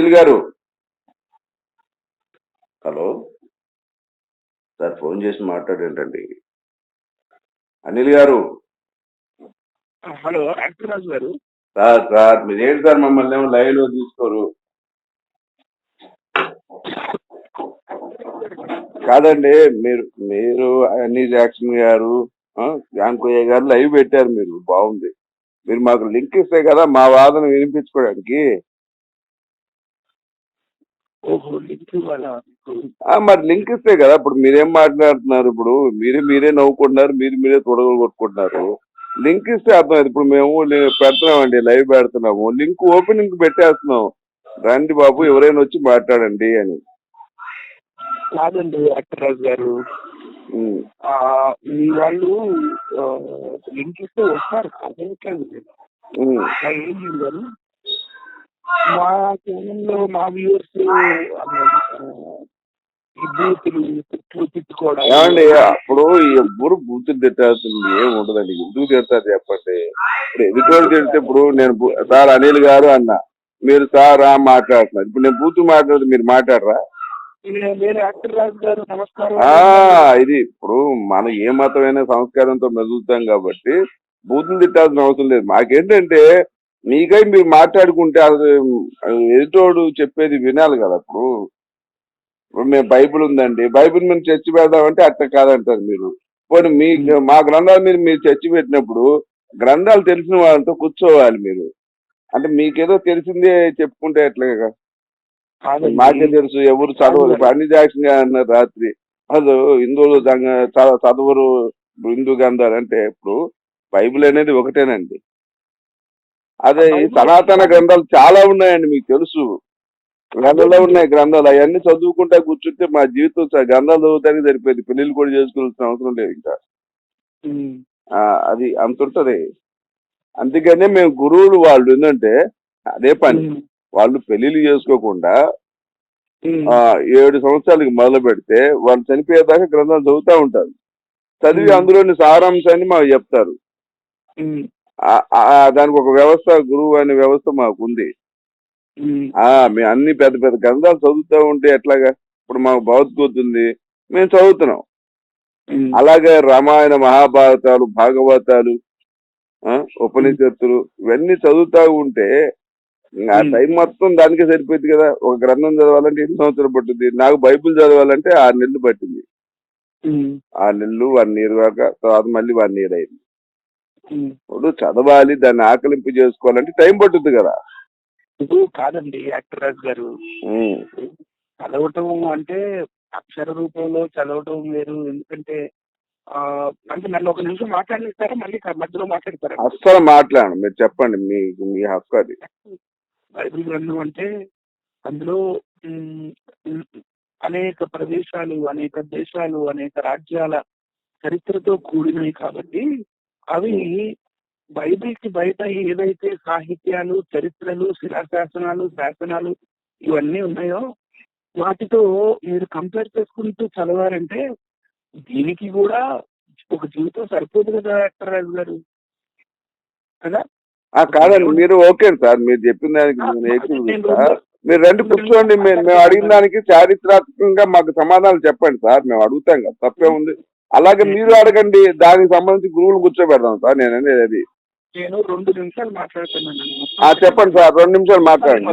అనిల్ గారు. Hello. Sir phone చేసి మాట్లాడేంటండి? అనిల్ గారు. హలో రాజు గారు. సార్ సార్ మీరు ఏంటి సార్ మమ్మల్ని ఏమో లైవ్లో తీసుకోరు. కాదండి మీరు మీరు అన్ని జాక్సన్ గారు ఆ, జాన్కోయ్య గారు లైవ్ పెట్టారు మీరు బాగుంది. మీరు మాకు లింక్ ఇస్తే కదా మా వాదన వినిపించుకోవడానికి. ఓహో లింక్ మరి లింక్ ఇస్తే కదా ఇప్పుడు మీరేం మాట్లాడుతున్నారు ఇప్పుడు? మీరే మీరే నవ్వుకుంటున్నారు మీరు మీరే తొడగలు కొట్టుకుంటున్నారు. లింక్ ఇస్తే అర్థం ఇప్పుడు మేము పెడుతున్నామండి లైవ్ పెడుతున్నాము. లింక్ ఓపెన్ లింక్ పెట్టేస్తున్నాం. రండి బాబు ఎవరైనా వచ్చి మాట్లాడండి అని. కాదండి యాక్టర్ రాజు గారు మీ వాళ్ళు లింక్ ఇస్తే వస్తారు. మా ఛానల్లో మా వ్యూవర్స్ బూతులు ఏమండి అప్పుడు ఎవ్వరు బూతులు తిట్టాల్సింది ఏం ఉండదండి. ఎందుకు తిడతారు చెప్పండి? ఇప్పుడు ఎదుటోడు తిడితే ఇప్పుడు నేను సార్ అనిల్ గారు అన్న మీరు సార్ మాట్లాడుతున్నారు. ఇప్పుడు నేను బూతు మాట్లాడితే మీరు మాట్లాడరా? ఇది ఇప్పుడు మనం ఏ మతమైనా సంస్కారంతో మెదులుతాం కాబట్టి బూతులు తిట్టాల్సిన అవసరం లేదు. మాకేంటంటే మీకై మీరు మాట్లాడుకుంటే ఎదుటోడు చెప్పేది వినాలి కదా ఇప్పుడు ఇప్పుడు మేము బైబిల్ ఉందండి. బైబిల్ మేము చర్చి పెడదామంటే అట్ట కాదంటారు మీరు. పోనీ మీ మా గ్రంథాలు మీరు మీరు చర్చి పెట్టినప్పుడు గ్రంథాలు తెలిసిన వాళ్ళతో కూర్చోవాలి మీరు. అంటే మీకేదో తెలిసిందే చెప్పుకుంటే ఎట్లాగా. మాకే తెలుసు ఎవరు చదవరు. అన్ని జాక్సన్ గారు అన్నారు రాత్రి. అసలు హిందువులు చదవరు హిందూ గ్రంథాలు అంటే ఇప్పుడు బైబిల్ అనేది ఒకటేనండి. అదే సనాతన గ్రంథాలు చాలా ఉన్నాయండి మీకు తెలుసు. గ్రంథాల్లో ఉన్నాయి గ్రంథాలు. అవన్నీ చదువుకుంటా కూర్చుంటే మా జీవితం గ్రంథాలు చదువుతానికి సరిపోయింది. పెళ్ళిళ్ళు కూడా చేసుకోవాల్సిన అవసరం లేదు ఇంకా. అది అంత ఉంటది. అందుకనే మేము గురువులు వాళ్ళు ఏంటంటే అదే పని. వాళ్ళు పెళ్ళిళ్ళు చేసుకోకుండా ఏడు సంవత్సరాలకి మొదలు పెడితే వాళ్ళు చనిపోయేదాకా గ్రంథాలు చదువుతా ఉంటారు. చదివి. అందులోని సారాంశాన్ని మాకు చెప్తారు. దానికి ఒక వ్యవస్థ గురువు అనే వ్యవస్థ మాకు ఉంది మేము అన్ని పెద్ద పెద్ద గ్రంథాలు చదువుతూ ఉంటే ఎట్లాగా ఇప్పుడు మాకు భగవద్గీత ఉంది మేము చదువుతున్నాం. అలాగే రామాయణ మహాభారతాలు భాగవతాలు ఉపనిషత్తులు ఇవన్నీ చదువుతా ఉంటే ఆ. టైం మొత్తం దానికే సరిపోయింది కదా ఒక గ్రంథం చదవాలంటే ఎన్ని సంవత్సరాలు పట్టుద్ది నాకు బైబిల్ చదవాలంటే ఆరు నెలలు పట్టింది. ఆరు నెలలు వన్ ఇయర్ దాకా తర్వాత మళ్ళీ వన్ ఇయర్ అయింది. ఇప్పుడు చదవాలి దాన్ని ఆకలింపు చేసుకోవాలంటే టైం పట్టుద్ది కదా. కాదండి యాక్టర్ రాజు గారు. చదవటం అంటే అక్షర రూపంలో చదవటం వేరు. ఎందుకంటే ఆ అంటే నన్ను ఒక నిమిషం మాట్లాడిస్తారా మళ్ళీ మధ్యలో మాట్లాడతారా? అస్సలు మాట్లాడండి మీరు చెప్పండి మీ మీ హక్కు అది. బైబిల్ గ్రంథం అంటే అందులో అనేక ప్రదేశాలు అనేక దేశాలు అనేక రాజ్యాల చరిత్రతో కూడినవి కాబట్టి అవి బైబిల్కి బయట ఏదైతే సాహిత్యాలు చరిత్రలు శిలాశాసనాలు శాసనాలు ఇవన్నీ ఉన్నాయో వాటితో మీరు కంపేర్ చేసుకుంటూ చదవాలంటే దీనికి కూడా ఒక జీవితం సరిపోదు కదా రాజు గారు? కదా? ఆ కాదండి మీరు ఓకే సార్ మీరు చెప్పిన దానికి నేను మీరు రండి కూర్చోండి మేము మేము అడిగిన దానికి చారిత్రాత్మకంగా మాకు సమాధానాలు చెప్పండి సార్ మేము అడుగుతాం కదా తప్పే ఉంది. అలాగే మీరు అడగండి దానికి సంబంధించి గురువులు కూర్చోబెడదాం సార్ నేను అనేది అది. నేను రెండు నిమిషాలు మాట్లాడుతున్నాను. ఆ, చెప్పండి సార్ రెండు నిమిషాలు మాట్లాడండి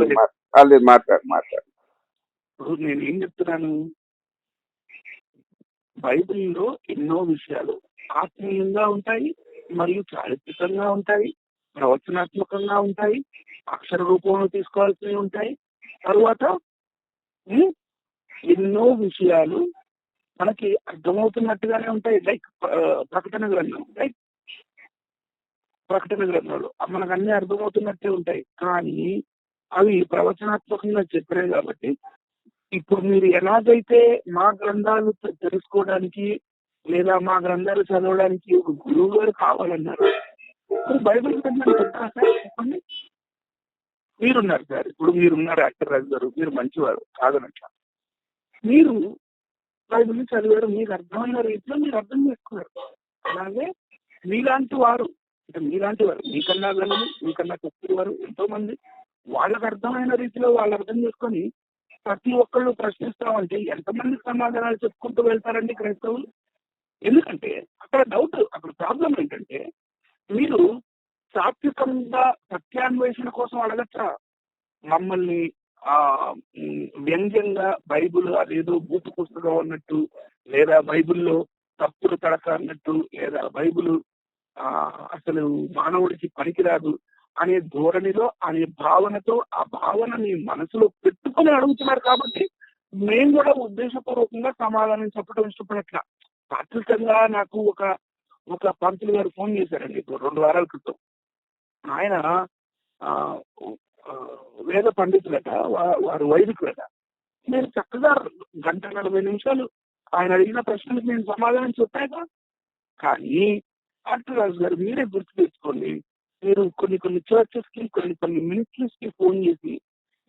లేదు మాట్లాడు మాట్లాడు. ఇప్పుడు నేను ఏం చెప్తున్నాను? బైబిల్లో ఎన్నో విషయాలు ఆత్మీయంగా ఉంటాయి మరియు చారిత్రకంగా ఉంటాయి ప్రవచనాత్మకంగా ఉంటాయి అక్షర రూపంలో తీసుకోవాల్సినవి ఉంటాయి. తర్వాత ఎన్నో విషయాలు మనకి అర్థమవుతున్నట్టుగానే ఉంటాయి. లైక్ ప్రకటన గ్రంథం. లైక్ ప్రకటన గ్రంథాలు. మనకు అన్ని అర్థమవుతున్నట్టే ఉంటాయి. కానీ అవి ప్రవచనాత్మకంగా చెప్పినాయి కాబట్టి ఇప్పుడు మీరు ఎలాగైతే మా గ్రంథాలు తెలుసుకోవడానికి లేదా మా గ్రంథాలు చదవడానికి ఒక గురువు గారు కావాలన్నారు ఇప్పుడు బైబిల్ గ్రంథాలు చెప్తారా సార్? చెప్పండి. మీరున్నారు సార్. ఇప్పుడు మీరున్నారు యాక్టర్ రాజు గారు. మీరు మంచివారు. కాదనట్ల. మీరు బైబిల్ చదివారు మీకు అర్థమైన రీతిలో మీరు అర్థం చేసుకున్నారు. అలాగే మీలాంటి వారు అంటే మీలాంటి వారు మీకన్నా గనులు మీకన్నా తక్కువ వారు ఎంతో మంది వాళ్ళకు అర్థమైన రీతిలో వాళ్ళు అర్థం చేసుకొని ప్రతి ఒక్కళ్ళు ప్రశ్నిస్తామంటే ఎంతమంది సమాధానాలు చెప్పుకుంటూ వెళ్తారండి క్రైస్తవులు? ఎందుకంటే అక్కడ డౌట్ అక్కడ ప్రాబ్లం ఏంటంటే మీరు సాత్వికంగా సత్యాన్వేషణ కోసం అడగచ్చా? మమ్మల్ని వ్యంగ్యంగా బైబుల్ అదేదో బూతు పుస్తకం అన్నట్టు లేదా బైబిల్లో తప్పులు తడక అన్నట్టు లేదా బైబిల్ ఆ అసలు మానవుడికి పనికిరాదు అనే ధోరణిలో అనే భావనతో ఆ భావనని మనసులో పెట్టుకొని అడుగుతున్నారు కాబట్టి మేము కూడా ఉద్దేశపూర్వకంగా సమాధానం చెప్పడం ఇష్టపడట్ల. తాత్వికంగా నాకు ఒక ఒక పంతులు గారు ఫోన్ చేశారండి ఇప్పుడు రెండు వారాల క్రితం. ఆయన ఆ, వేద పండితులట వారు వైదికులట. నేను చక్కగా గంట నలభై నిమిషాలు ఆయన అడిగిన ప్రశ్నలకు నేను సమాధానం చెప్పాక కానీ డాక్టర్ రాజు గారు మీరే గుర్తు తెచ్చుకోండి మీరు కొన్ని కొన్ని చర్చెస్కి కొన్ని కొన్ని మినిస్ట్రీస్కి ఫోన్ చేసి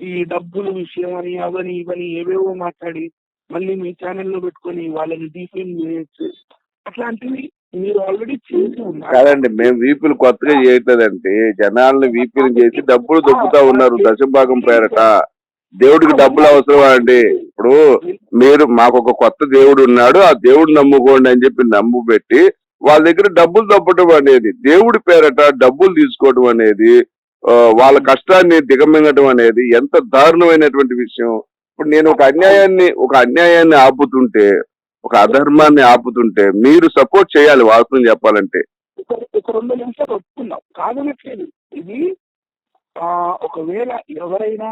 ఈ డబ్బుల విషయం అని అవని ఇవని ఏవేవో మాట్లాడి మళ్ళీ మీ ఛానల్లో పెట్టుకొని వాళ్ళని డిఫేమ్ చేయొచ్చు అట్లాంటివి మీరు ఆల్రెడీ చేసి ఉన్నారు. కాదండి మేము వీపులు కొత్తగా చేయట్లేదంటే జనాల్ని వీపీలు చేసి డబ్బులు దొబ్బుతా ఉన్నారు దశభాగం పేరట. దేవుడికి డబ్బులు అవసరమా అండి? ఇప్పుడు మీరు మాకు ఒక కొత్త దేవుడు ఉన్నాడు ఆ దేవుడు నమ్ముకోండి అని చెప్పి నమ్ము పెట్టి వాళ్ళ దగ్గర డబ్బులు దప్పటం అనేది దేవుడి పేరట డబ్బులు తీసుకోవడం అనేది వాళ్ళ కష్టాన్ని దిగమింగటం అనేది ఎంత దారుణమైనటువంటి విషయం. ఇప్పుడు నేను ఒక అన్యాయాన్ని ఒక అన్యాయాన్ని ఆపుతుంటే ఒక అధర్మాన్ని ఆపుతుంటే మీరు సపోర్ట్ చేయాలి వాస్తవం చెప్పాలంటే. ఒక రెండు నిమిషాలు ఒప్పుకుందాం కాదనట్లేదు ఇది ఆ ఒకవేళ ఎవరైనా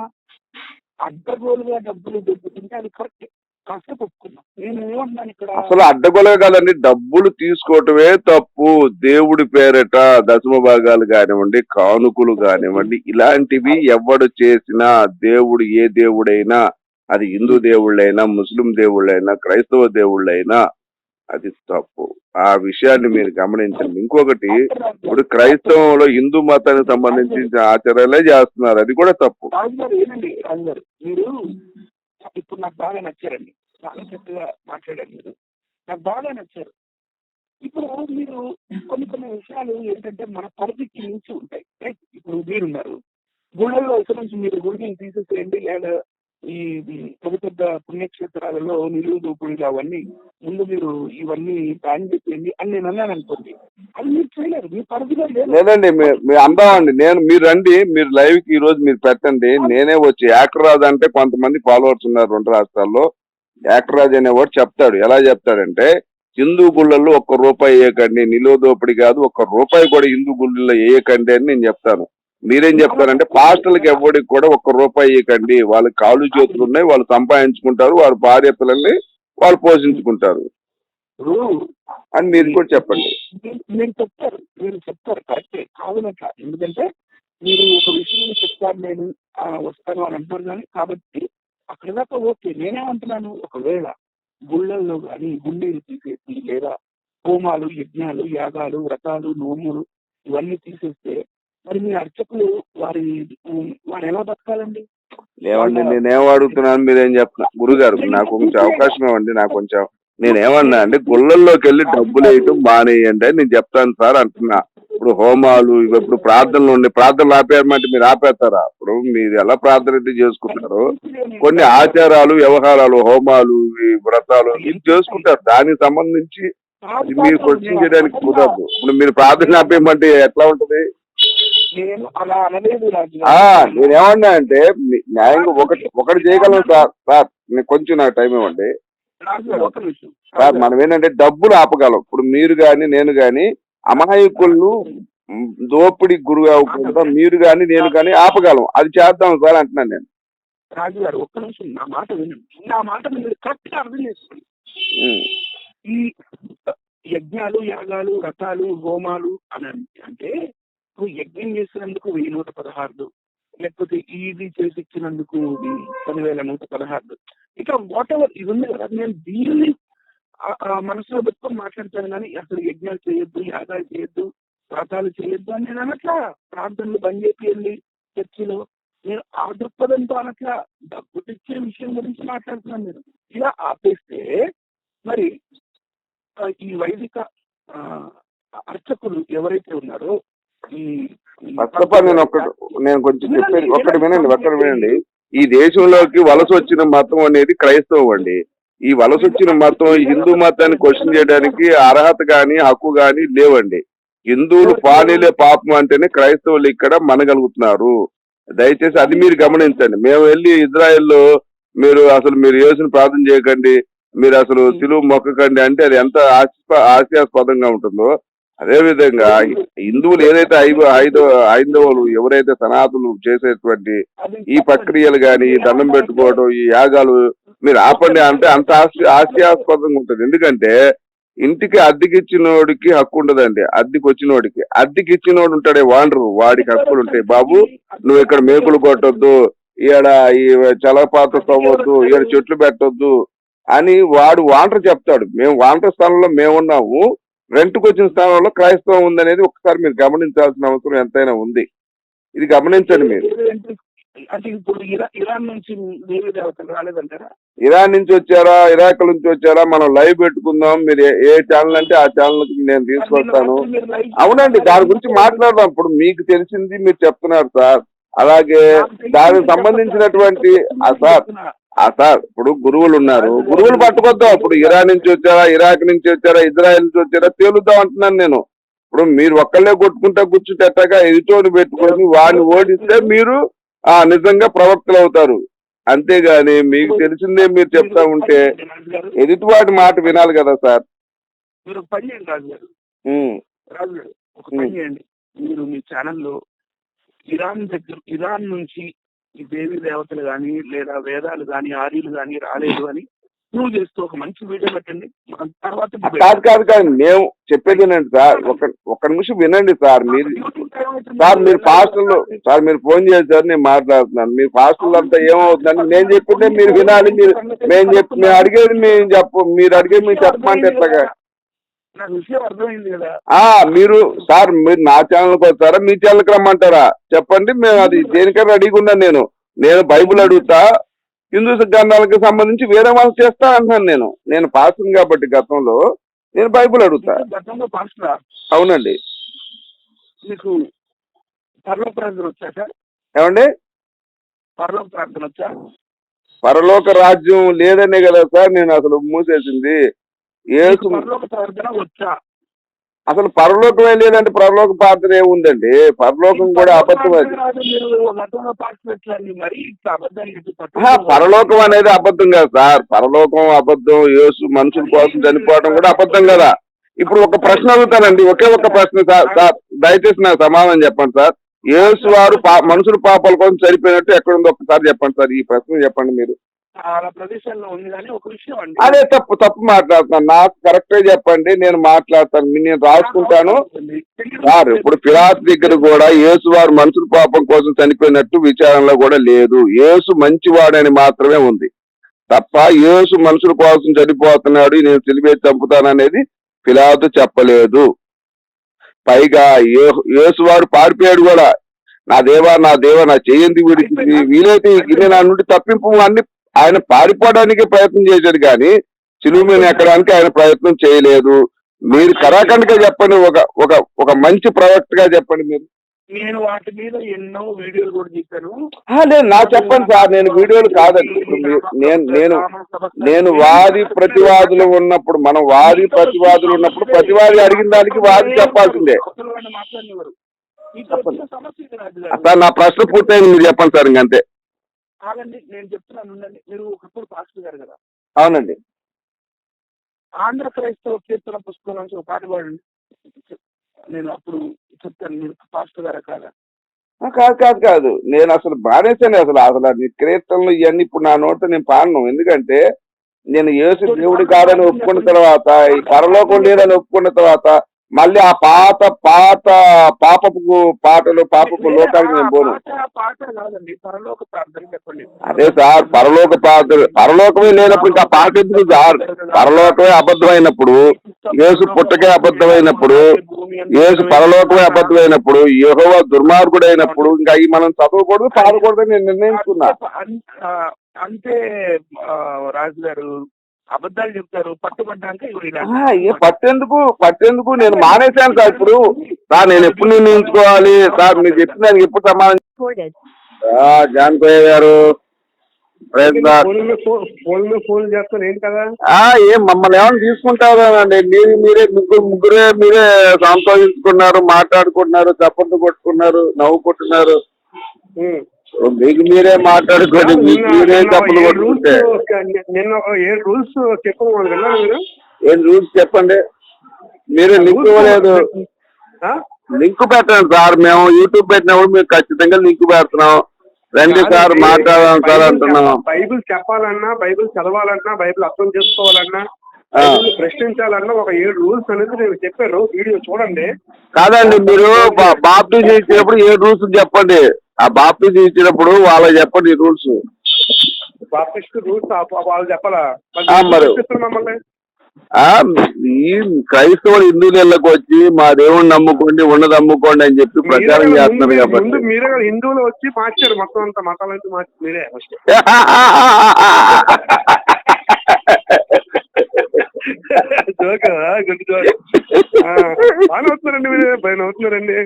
అడ్డగోలుగా డబ్బులు దొబ్బుతుంటే అది కరెక్ట్ కాసేపు ఒప్పుకుందాం నేను ఏమంటున్నాను ఇక్కడ? అసలు అడ్డగొలే కాదండి డబ్బులు తీసుకోవటమే తప్పు. దేవుడి పేరట దశమ భాగాలు కానివ్వండి కానుకలు కానివ్వండి ఇలాంటివి ఎవడు చేసినా దేవుడు ఏ దేవుడైనా అది హిందూ దేవుళ్ళైనా ముస్లిం దేవుళ్ళైనా క్రైస్తవ దేవుళ్ళైనా అది తప్పు. ఆ విషయాన్ని మీరు గమనించండి. ఇంకొకటి ఇప్పుడు క్రైస్తవంలో హిందూ మతానికి సంబంధించిన ఆచారాలే చేస్తున్నారు. అది కూడా తప్పు. రాజు మీరు ఇప్పుడు నాకు బాగా నచ్చారండి. చాలా చక్కగా మాట్లాడారు మీరు. నాకు బాగా నచ్చారు. ఇప్పుడు మీరు కొన్ని కొన్ని విషయాలు ఏంటంటే మన పరిధికి మించి ఉంటాయి. ఇప్పుడు మీరున్నారు. గుళ్ళల్లో ఇక్కడ నుంచి మీరు గుడిని తీసేసేయండి లేదా ఈ పెద్ద పెద్ద పుణ్యక్షేత్రాలలో నిలువు దూపులు అవన్నీ ముందు మీరు ఇవన్నీ ప్లాన్ చేసేయండి అని నేను అన్నాను అనుకోండి. అది మీరు చేయలేరు మీ పరిధిలో లేదండి మీరు అందామండి. నేను మీరు రండి మీరు లైవ్కి ఈ రోజు మీరు పెట్టండి. నేనే వచ్చి యాక్టర్ రాజు అంటే కొంతమంది ఫాలోవర్స్ ఉన్నారు రెండు రాష్ట్రాల్లో. యాక్టర్ రాజు అనేవాడు చెప్తాడు. ఎలా చెప్తాడంటే హిందూ గుళ్ళల్లో ఒక్క రూపాయి వేయకండి నిలువ దోపిడి కాదు ఒక్క రూపాయి కూడా హిందూ గుళ్ళల్లో వేయకండి అని నేను చెప్తాను. మీరేం చెప్తారంటే పాస్టర్లకు ఎవరికి కూడా ఒక్క రూపాయి ఇవ్వకండి వాళ్ళకి కాళ్ళు చేతులు ఉన్నాయి వాళ్ళు సంపాదించుకుంటారు వాళ్ళ భార్య పిల్లల్ని వాళ్ళు పోషించుకుంటారు. అని మీరు కూడా చెప్పండి. మీరు- చెప్తారు మీరు చెప్తారు కరెక్టే. కాదనట్ల ఎందుకంటే మీరు ఒక విషయం చెప్తారు నేను ఆ, వస్తాను అని అంటారు కానీ కాబట్టి అక్కడ దాకా ఓకే నేనేమంటున్నాను ఒకవేళ గుళ్ళల్లో కానీ గుండెలు తీసేసి లేదా హోమాలు యజ్ఞాలు యాగాలు వ్రతాలు నోములు ఇవన్నీ తీసేస్తే మరి మీ అర్చకులు వారి వారు ఎలా బతకాలండి? లేవండి నేనేం అడుగుతున్నాను మీరేం చెప్తున్నా గురుగారు నాకు కొంచెం అవకాశం ఇవ్వండి నాకు కొంచెం నేనేమన్నా అంటే గుళ్ళల్లోకి వెళ్ళి డబ్బులు వేయటం మానేయండి అని నేను చెప్తాను సార్ అంటున్నా. ఇప్పుడు హోమాలు ఇవి ఇప్పుడు ప్రార్థనలు ఉండి ప్రార్థనలు ఆపేయమంటే మీరు ఆపేస్తారా? ఇప్పుడు మీరు ఎలా ప్రార్థన అయితే చేసుకుంటారో కొన్ని ఆచారాలు వ్యవహారాలు హోమాలు వ్రతాలు ఇవి చేసుకుంటారు. దానికి సంబంధించి మీరు క్వశ్చన్ చేయడానికి కుదరదు. ఇప్పుడు మీరు ప్రార్థన ఆపేయమంటే ఎట్లా ఉంటది? నేను అలా అనలేదు నేనేమన్నా అంటే న్యాయంగా ఒకటి ఒకటి చేయగలను సార్. సార్ నేను కొంచెం నాకు టైం ఇవ్వండి. సార్ మనం ఏంటంటే డబ్బులు ఆపగలం. ఇప్పుడు మీరు గాని నేను గాని అమాయకులు మ్, దోపిడి గురి అవ్వకుండా మీరు గాని నేను గాని ఆపగలం. అది చేద్దాం సార్ అంటున్నాను నేను. రాజు గారు ఒక్క నిమిషం నా మాట వినండి నా మాట మీరు కరెక్ట్ అర్థం చేసుకోండి. ఈ యజ్ఞాలు యాగాలు వ్రతాలు హోమాలు అని అంటే నువ్వు యజ్ఞం చేసినందుకు వెయ్యి నూట పదహారులు లేకపోతే ఇది చేసి ఇచ్చినందుకు పదివేల నూట పదహారు ఇక వాట్ ఎవర్ ఇది ఉంది కదా నేను దీన్ని మనసులో పెట్టుకొని మాట్లాడతాను కానీ అసలు యజ్ఞాలు చేయొద్దు యాగాలు చేయొద్దు వ్రతాలు చేయొద్దు అని నేను అనట్లా. ప్రార్థనలు బంద్ చేపియండి చర్చిలో. నేను ఆ దృక్పథంతో అనట్లా డబ్బు తెచ్చే విషయం గురించి మాట్లాడుతున్నాను నేను. ఇలా ఆపేస్తే మరి ఈ వైదిక ఆ, అర్చకులు ఎవరైతే ఉన్నారో ఆల్ నేను ఒక్కటి నేను కొంచెం చెప్పేది ఒక్కటి వినండి ఒక్కటి వినండి. ఈ దేశంలోకి వలస వచ్చిన మతం అనేది క్రైస్తవం అండి ఈ వలస వచ్చిన మతం హిందూ మతాన్ని క్వశ్చన్ చేయడానికి అర్హత గాని హక్కు గాని లేవండి. హిందువులు పానీలే పాపం అంటేనే క్రైస్తవులు ఇక్కడ మనగలుగుతున్నారు. దయచేసి అది మీరు గమనించండి. మేము వెళ్ళి ఇజ్రాయెల్లో మీరు అసలు మీరు యేసుని ప్రార్థన చేయకండి మీరు అసలు సిలువు మొక్కకండి అంటే అది ఎంత హాస్యాస్ప- హాస్యాస్పదంగా ఉంటుందో అదే విధంగా హిందువులు ఏదైతే ఐదు ఐదు ఐదవులు ఎవరైతే సనాతనులు చేసేటువంటి ఈ ప్రక్రియలు గాని ఈ దండం పెట్టుకోవడం ఈ యాగాలు మీరు ఆపండి అంటే అంత హాస్య హాస్యాస్పదంగా ఉంటుంది. ఎందుకంటే ఇంటికి అద్దెకిచ్చినోడికి హక్కు ఉండదండి. అద్దెకి వచ్చినోడికి అద్దెకి ఇచ్చినోడు ఉంటాడే వాండరు. వాడికి హక్కులు ఉంటాయి. బాబు నువ్వు ఇక్కడ మేకులు కొట్టొద్దు. ఈడ ఈ చలపాత తవ్వద్దు. ఈడ చెట్లు పెట్టొద్దు అని వాడు వాంటర్ చెప్తాడు. మేము వాంటర్ స్థానంలో మేమున్నాము. రెంట్కి వచ్చిన స్థానంలో క్రైస్తవం ఉందనేది ఒకసారి మీరు గమనించాల్సిన అవసరం ఎంతైనా ఉంది. ఇది గమనించండి మీరు. అంటే ఇప్పుడు ఇరా ఇరాన్ నుంచి రాలేదంటారా? ఇరాన్ నుంచి వచ్చారా? ఇరాక్ నుంచి వచ్చారా? మనం లైవ్ పెట్టుకుందాం. మీరు ఏ- ఛానల్ అంటే ఆ ఛానల్ నేను తీసుకొస్తాను. అవునండి దాని గురించి మాట్లాడదాం. ఇప్పుడు మీకు తెలిసింది మీరు చెప్తున్నారు సార్. అలాగే దానికి సంబంధించినటువంటి సార్. సార్ ఇప్పుడు గురువులు ఉన్నారు గురువులు పట్టుకొద్దాం. ఇప్పుడు ఇరాన్ నుంచి వచ్చారా ఇరాక్ నుంచి వచ్చారా ఇజ్రాయెల్ నుంచి వచ్చారా తేలుద్దాం అంటున్నాను నేను. ఇప్పుడు మీరు ఒక్కళ్ళే కొట్టుకుంటా ఎట్టగా ఎదుటోని పెట్టుకొని వాడిని ఓడిస్తే మీరు ఆ నిజంగా ప్రవక్తలు అవుతారు. అంతేగాని మీకు తెలిసిందే మీరు చెప్తా ఉంటే గారు, ఎదుటివాడి మాట వినాలి కదా సార్. మీరు ఒక పని చేయండి రాజు గారు ఉమ్, రాజు గారు ఒక పని చేయండి. మీరు మీ ఛానల్లో ఇరాన్ దగ్గర ఇరాన్ నుంచి ఈ దేవి దేవతలు కానీ లేదా వేదాలు కానీ ఆర్యులు కానీ రాలేదు అని ప్రూవ్ చేస్తూ ఒక మంచి వీడియో పెట్టండి. తర్వాత. కాదు కాదు కాదు మేము చెప్పేది వినండి సార్ ఒక ఒక నిమిషం వినండి సార్. మీరు సార్ మీరు పాస్టర్లు సార్ మీరు ఫోన్ చేశారు నేను మాట్లాడుతున్నాను. మీ పాస్టర్లు అంతా ఏమవుతుందని నేను చెప్పిందే మీరు వినాలి. మీరు మేము చెప్పి మేము అడిగేది మేము చెప్పు మీరు అడిగేది మీరు చెప్పమంటే ఎట్లాగా? నాకు విషయం అర్థమైంది కదా. ఆ మీరు సార్ మీరు నా ఛానల్కి వస్తారా? మీ ఛానల్కి రమ్మంటారా? చెప్పండి మేము అది దేనికైనా రెడీగా ఉన్నాను నేను. నేను బైబిల్ అడుగుతా హిందూ గ్రంథాలకు సంబంధించి వేరే వాళ్ళు చేస్తా అంటున్నాను నేను. నేను పాస్ కాబట్టి గతంలో నేను బైబిల్ అడుగుతా. గతంలో పాస్టర్? అవునండి. మీకు పరలోక ప్రార్థన వచ్చా సార్? ఏమండి? పరలోక ప్రార్థన వచ్చా? పరలోక రాజ్యం లేదనే కదా సార్ నేను అసలు మూసేసింది. ఏసు మీకు పరలోక ప్రార్థన వచ్చా? అసలు పరలోకమే లేదంటే పరలోక పాత్ర ఏముందండి? పరలోకం కూడా అబద్ధం అది. పరలోకం అనేది అబద్ధం కాదు సార్. పరలోకం అబద్ధం యేసు మనుషుల కోసం చనిపోవడం కూడా అబద్ధం కదా. ఇప్పుడు ఒక ప్రశ్న అడుగుతానండి. ఒకే ఒక ప్రశ్న సార్ సార్ దయచేసి నాకు సమాధానం చెప్పండి సార్. యేసు వారు పా మనుషుల పాపాల కోసం చనిపోయినట్టు ఎక్కడుందో ఒకసారి చెప్పండి సార్. ఈ ప్రశ్న చెప్పండి మీరు. చాలా ప్రదేశాల్లో ఉంది కానీ ఒక విషయం అండి. అదే తప్పు తప్పు మాట్లాడుతున్నాను. నాకు కరెక్ట్ చెప్పండి నేను మాట్లాడతాను నేను రాసుకుంటాను. సార్ ఇప్పుడు పిలాత్ దగ్గర కూడా యేసు వారు మనుషుల పాపం కోసం చనిపోయినట్టు విచారణలో కూడా లేదు. యేసు మంచివాడని మాత్రమే ఉంది. తప్ప యేసు మనుషుల కోసం చనిపోతున్నాడు నేను తెలిపేసి చంపుతాననేది పిలాతు చెప్పలేదు. పైగా యేసు వాడు పారిపోయాడు కూడా. నా దేవా నా దేవా నా చేయంది వీడికి. వీలైతే నా నుండి తప్పింపు అన్ని ఆయన పారిపోవడానికి ప్రయత్నం చేశాడు కానీ చిలువు మీద ఎక్కడానికి ఆయన ప్రయత్నం చేయలేదు. మీరు కరాఖండ్గా చెప్పండి ఒక ఒక ఒక మంచి ప్రవక్తగా చెప్పండి మీరు. నేను వాటి మీద ఎన్నో వీడియోలు కూడా చేశాను లేదు నా చెప్పండి సార్ నేను వీడియోలు కాదండి. నేను నేను నేను వాది ప్రతివాదులు ఉన్నప్పుడు మనం వాది ప్రతివాదులు ఉన్నప్పుడు ప్రతివాది అడిగిన దానికి వాది చెప్పాల్సిందే. గారు. సార్ నా ప్రశ్న పూర్తయింది మీరు చెప్పండి సార్ ఇంకంతే. ఆగండి నేను చెప్తున్నాను ఉండండి. మీరు ఒకప్పుడు పాస్టర్ గారు కదా. అవునండి. ఆంధ్ర క్రైస్తవ కీర్తన పుస్తకం నుంచి ఒక పాట పాడండి. నేను అప్పుడు చెప్తాను మీరు పాస్టర్ గారా కాదా? కాదు కాదు కాదు. నేను అసలు బానేసాను అసలు అసలు నీ కీర్తనలు ఇవన్నీ ఇప్పుడు నా నోట నేను పాడను. ఎందుకంటే నేను యేసు దేవుడి కాదని ఒప్పుకున్న తర్వాత ఈ పరలోకం లేదని ఒప్పుకున్న తర్వాత మళ్ళీ ఆ పాత పాత పాపపు పాటలు పాపపు లోకాలకు నేను పోను. ప్రార్థన అదే సార్ పరలోక పాట పరలోకమే లేనప్పుడు ఇంకా పాట ఎందుకు సార్? పరలోకమే అబద్ధమైనప్పుడు యేసు పుట్టకే అబద్ధమైనప్పుడు యేసు పరలోకమే అబద్ధమైనప్పుడు యెహోవ దుర్మార్గుడైనప్పుడు ఇంకా అవి మనం చదవకూడదు పాడకూడదని నేను నిర్ణయించుకున్నా. అంతే, ఆ, రాజు గారు అబద్ధాలు చెప్తారు పట్టుబడ్డాక పట్టేందుకు పట్టేందుకు నేను మానేశాను సార్ ఇప్పుడు. సార్ నేను ఎప్పుడు నిర్ణయించుకోవాలి? సార్ మీరు చెప్పిన దానికి ఎప్పుడు సమాధానం recorded. ఆ, జాన్ కోయ్య గారు ఏం మమ్మల్ని ఏమైనా తీసుకుంటారండి మీరు మీరే ముగ్గురు ముగ్గురే మీరే సంతోషించుకున్నారు మాట్లాడుకుంటున్నారు చప్పట్లు కొట్టుకున్నారు నవ్వుకుంటున్నారు. ఉమ్. మీకు మీరే మాట్లాడుకోండి మీకు మీరే ఏడు రూల్స్ కొట్టుకుంటే ఒక ఏడు రూల్స్ మీరు? ఏం రూల్స్ చెప్పండి? మీరు లింక్ ఇవ్వలేదు? లింక్ పెట్టండి సార్ మేము యూట్యూబ్ పెట్టినప్పుడు మేము ఖచ్చితంగా లింక్ పెడుతున్నాం. రండి సార్ మాట్లాడదాం సార్ అంటున్నాం. బైబిల్ చెప్పాలన్నా బైబిల్ చదవాలన్నా బైబిల్ అర్థం చేసుకోవాలన్నా ప్రశ్నించాలన్నా ఒక ఏడు రూల్స్ అనేది నేను చెప్పాను. వీడియో చూడండి. కాదండి మీరు బా- బాప్టిజం ఇచ్చినప్పుడు ఏ రూల్స్ చెప్పండి. ఆ బాప్టిజం ఇచ్చినప్పుడు వాళ్ళకి చెప్పండి రూల్స్. బాప్టిస్ట్ రూల్స్ వాళ్ళు చెప్పాలా? మరి మమ్మల్ని. ఆ ఈ క్రైస్తవులు హిందువులకు వచ్చి మా దేవుణ్ణి నమ్ముకోండి ఉన్నది నమ్ముకోండి అని చెప్పి ప్రచారం చేస్తున్నారు కాబట్టి. మీరే హిందువులు వచ్చి మార్చారు మొత్తం అంతా మార్చి మీరే జోక్? Good joke. బాగా అవుతున్నారండి మీరు. భయం అవుతున్నారండి.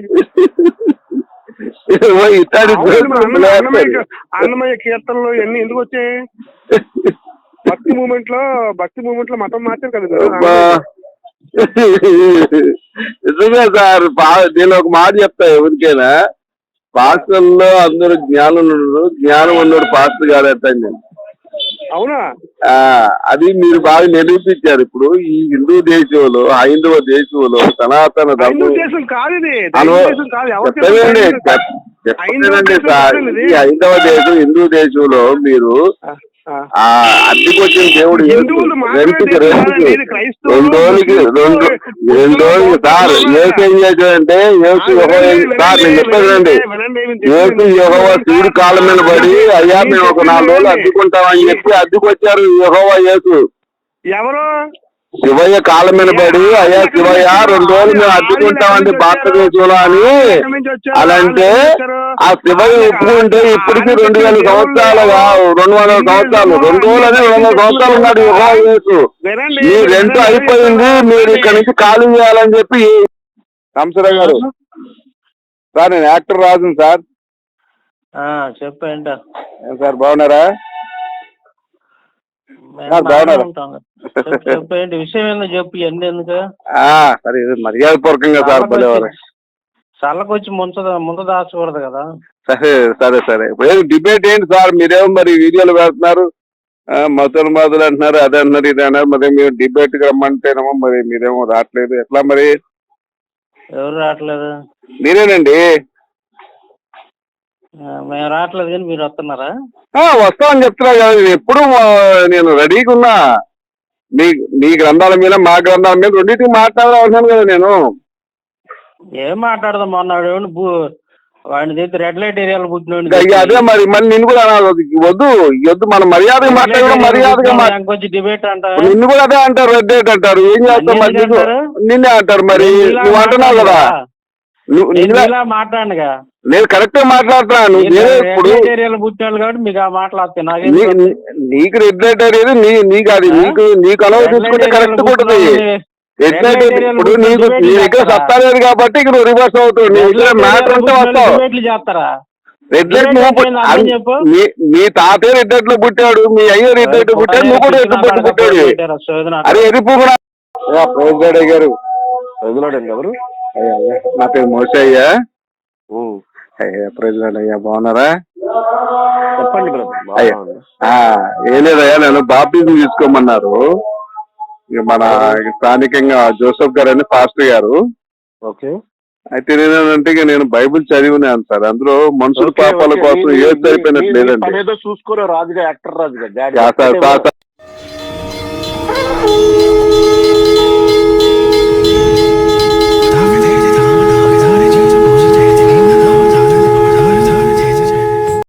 అన్నమయ్య కీర్తనలు ఇవన్నీ ఎందుకు వచ్చాయి? భక్తి మూమెంట్లో భక్తి మూమెంట్లో మతం మార్చారు కదా. నిజమే సార్ నేను ఒక మాట చెప్తా ఎవరికైనా. పాస్టర్లో అందరూ జ్ఞానం జ్ఞానం ఉన్నోడు పాస్టర్ కాదంటాను నేను అవునా? అది మీరు బాగా నిరూపించారు ఇప్పుడు. ఈ హిందూ దేశంలో హైందవ దేశంలో సనాతన ధర్మం దేశం కాదు. హైందవ దేశం హిందూ దేశంలో మీరు అద్దెకి వచ్చిన దేవుడు రెండుకి రెండు రోజులకి రెండు ముస్లింలు, రెండు రోజులకి సార్ ఏసు ఏం చేశాడంటే ఏసు సార్ నేను వినండి, ఏసు. యహోవా శివుడి కాళ్ళ మీద పడి అయ్యా మేము ఒక నాలుగు రోజులు. అద్దుకుంటామని చెప్పి అద్దుకొచ్చారు యహోవా యేసు. ఎవరు? శివయ్య కాళ్ళ మీద పడి అయ్యా శివయ్య రెండు రోజులు మేము అడ్డుకుంటామండి భారతదేశంలో అని అలా అంటే ఆ శివయ్య ఒప్పుకుంటే ఇప్పటికీ రెండు వేల సంవత్సరాలుగా రెండు వందల సంవత్సరాలు రెండు రోజులు అని రెండు వందల సంవత్సరాలు ఉన్నాడు మీ రెంట్ వినండి, అయిపోయింది మీరు ఇక్కడ నుంచి ఖాళీ చేయాలని చెప్పి సంసరావు గారు. సార్ నేను యాక్టర్ రాజును సార్. ఆ, చెప్పు ఏంటో ఏం సార్ బాగున్నారా? మేము ఆ, బాగున్నారు. బాగానే ఉంటాం. చెప్పు, చెప్పు ఏంటి విషయం ఏందో చెప్పు ఎన్ని ఎందుకు? సరే ఇది మర్యాదపూర్వకంగా సార్ భలేవారు చల్లకొచ్చి ముంచ ముంత దాచకూడదు కదా. సరే సరే సరే. ఇప్పుడు డిబేట్ ఏంటి సార్? మీరేమో మరి వీడియోలు పెడుతున్నారు. మతులు మతులు అంటున్నారు అదే అంటున్నారు ఇది అన్నారు మరి మీరు డిబేట్ రమ్మంటేనేమో మరి మీరేమో రావట్లేదు. ఎట్లా మరి? ఎవరు రావట్లేదు? మీరేనండి? మేము రావట్లేదు కానీ మీరు వస్తున్నారా? వస్తామని చెప్తున్నా కదా ఎప్పుడు నేను రెడీగా ఉన్నా. మీ మీ గ్రంథాల మీద మా గ్రంథాల మీద రెండింటికి మాట్లాడాల్సాను కదా నేను. ఏం మాట్లాడదాం మొన్న వాడిని తెచ్చి రెడ్ లైట్ ఏరియాలో ఇక అదే మరి మళ్ళీ నిన్ను కూడా. వద్దు వద్దు మనం మర్యాదగా మాట్లాడడం మర్యాదగా ఇంకొచ్చి డిబేట్ అంట నిన్ను కూడా అదే అంటారు రెడ్ డేట్ అంటారు. ఏం చేస్తాం మరి నన్ను అంటారు? అంటారు మరి. నువ్వు అంటున్నావు కదా. నువ్వు ఇలా మాట్లాడనుగా. నేను కరెక్ట్ మాట్లాడుతున్నాను మీరు నేనే రెడ్ ఇప్పుడు లైట్ ఏరియాలో పుట్టినాళ్ళు కాబట్టి మీకు ఆ మాట్లాడితే నాకేం నీ- నీ- నీకు రెడ్ లైట్ అనేది నీ నీకు అది? నీకు నీకు తీసుకుంటే ఏరియాలో కరెక్ట్ ఉంటుంది ఇప్పుడు నీకు నీ దగ్గర? సత్తా లేదు కాబట్టి ఇక్కడ రివర్స్ అవుతావు. నీ దగ్గర మ్యాటర్ వస్తావు. నువ్వు. మీ తాతయ్య రెడ్ లైట్లో పుట్టాడు. మీ అయ్య రెడ్ లైట్లో పుట్టాడు. నువ్వు కూడా రెడ్ లైట్ పుట్టాడు అరే ఎరుపు కూడా గారు. ఎవరు? అయ్యా అయ్యా. నా పేరు మోసే అయ్యా అయ్యా ప్రెసిడెంట్ అయ్యా బాగున్నారా? చెప్పండి అయ్యా ఆ, ఏం లేదయ్యా నేను బాప్టిజం తీసుకోమన్నారు. ఇక మన స్థానికంగా జోసఫ్ గారు అని పాస్టర్ గారు. ఓకే. అయితే నేనంటే ఇక నేను బైబిల్ చదివినాను సార్. అందులో మనుషుల పాపాల కోసం ఏది సరిపోయినట్టు లేదండి. పనేదో చూసుకోరు రాజుగా యాక్టర్ రాజుగా. Daddy sir sir